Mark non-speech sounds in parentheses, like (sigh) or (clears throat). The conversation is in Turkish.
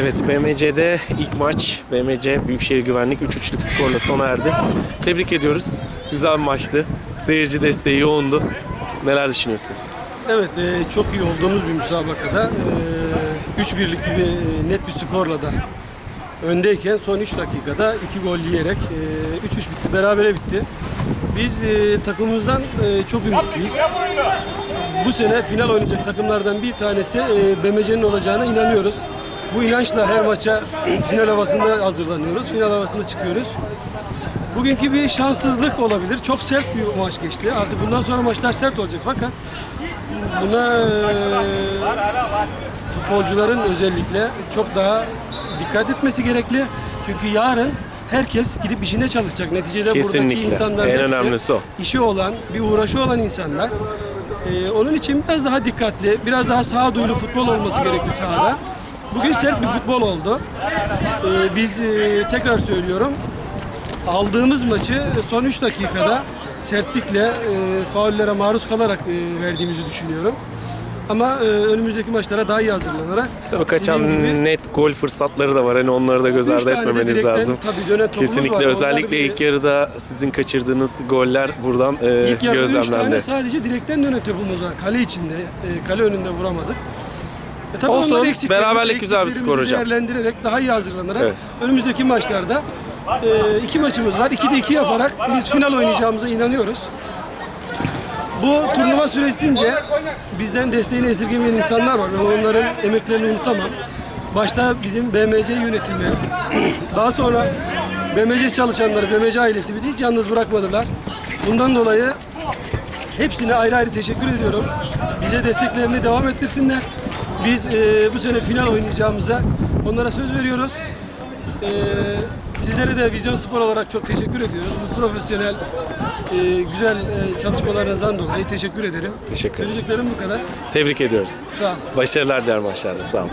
Evet BMC'de ilk maç BMC Büyükşehir Güvenlik 3-3'lük skorla sona erdi. Tebrik ediyoruz. Güzel bir maçtı. Seyirci desteği yoğundu. Neler düşünüyorsunuz? Evet, e, çok iyi olduğumuz bir müsabakada e, 3-1'lik gibi e, net bir skorla da öndeyken son 3 dakikada 2 gol yiyerek e, 3-3 bitti, berabere bitti. Biz e, takımımızdan e, çok ümitliyiz. Bu sene final oynayacak takımlardan bir tanesi e, BMC'nin olacağına inanıyoruz. Bu inançla her maça final havasında hazırlanıyoruz, final havasında çıkıyoruz. Bugünkü bir şanssızlık olabilir. Çok sert bir maç geçti. Artık bundan sonra maçlar sert olacak fakat buna eee, futbolcuların özellikle çok daha dikkat etmesi gerekli. Çünkü yarın herkes gidip işine çalışacak. Neticede Kesinlikle. buradaki insanlar En önemlisi o. işi olan, bir uğraşı olan insanlar. Eee, onun için biraz daha dikkatli, biraz daha sağduyulu futbol olması gerekli sahada. Bugün sert bir futbol oldu. Eee, biz eee, tekrar söylüyorum aldığımız maçı son 3 dakikada sertlikle e, faullere maruz kalarak e, verdiğimizi düşünüyorum. Ama e, önümüzdeki maçlara daha iyi hazırlanarak Tabii kaçan gibi, net gol fırsatları da var. Hani onları da göz ardı etmemeniz direkten lazım. Tabii Kesinlikle var. Özellikle bir- ilk yarıda sizin kaçırdığınız goller buradan e, İlk yarıda 3 gözlemlendi. tane sadece direkten dönen topumuz var. Kale içinde, e, kale önünde vuramadık. E tabii Olsun, onlar eksiklerimiz- beraberlik güzel bir skor eksiklerimizi hocam. değerlendirerek daha iyi hazırlanarak Evet. önümüzdeki maçlarda e, iki maçımız var. 2'de 2 yaparak biz final oynayacağımıza inanıyoruz. Bu turnuva süresince bizden desteğini esirgemeyen insanlar var. Ben onların emeklerini unutamam. Başta bizim BMC yönetimi, (clears throat) daha sonra BMC çalışanları, BMC ailesi bizi hiç yalnız bırakmadılar. Bundan dolayı hepsine ayrı ayrı teşekkür ediyorum. Bize desteklerini devam ettirsinler. Biz e, bu sene final oynayacağımıza onlara söz veriyoruz. E, sizlere de Vizyon Spor olarak çok teşekkür ediyoruz. Bu profesyonel, e, güzel e, çalışmalarınızdan dolayı teşekkür ederim. Teşekkür ederiz. Söyleyeceklerim bu kadar. Tebrik ediyoruz. Sağ olun. Başarılar diğer maçlarda. Sağ olun.